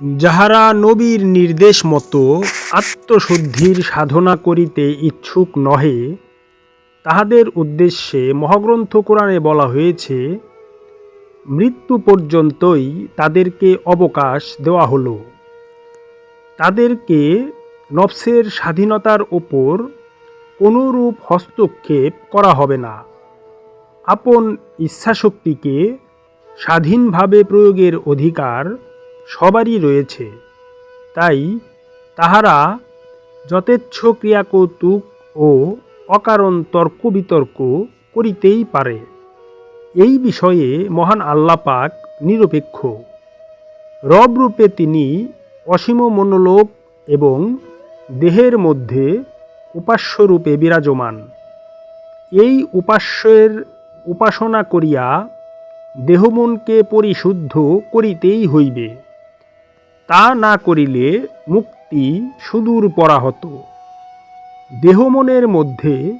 যাহারা নবীর নির্দেশ মতো আত্মশুদ্ধির সাধনা করিতে ইচ্ছুক নহে, তাহাদের উদ্দেশ্যে মহাগ্রন্থ কোরআনে বলা হয়েছে, মৃত্যু পর্যন্তই তাদেরকে অবকাশ দেওয়া হলো। তাদেরকে নফসের স্বাধীনতার ওপর কোনোরূপ হস্তক্ষেপ করা হবে না। আপন ইচ্ছাশক্তিকে স্বাধীনভাবে প্রয়োগের অধিকার সবারই রয়েছে। তাই তাহারা যথেচ্ছ ক্রিয়াকৌতুক ও অকারণ তর্ক বিতর্ক করিতেই পারে। এই বিষয়ে মহান আল্লাপাক নিরপেক্ষ। রব রূপে তিনি অসীম মনোলোক এবং দেহের মধ্যে উপাস্যরূপে বিরাজমান। এই উপাস্যের উপাসনা করিয়া দেহমনকে পরিশুদ্ধ করিতেই হইবে। তা না করিলে মুক্তি সুদূর পরাহত। দেহমনের মধ্যে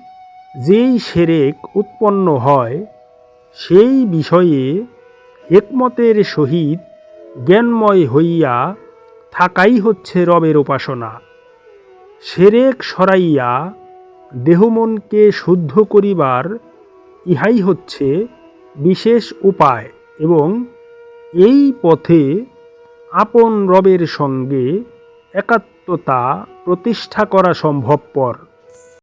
যেই সেরেক উৎপন্ন হয়, সেই বিষয়ে একমতের সহিত জ্ঞানময় হইয়া থাকাই হচ্ছে রবের উপাসনা। সেরেক সরাইয়া দেহমনকে শুদ্ধ করিবার ইহাই হচ্ছে বিশেষ উপায় এবং এই পথে আপন রবের সঙ্গে একাত্মতা প্রতিষ্ঠা করা সম্ভবপর।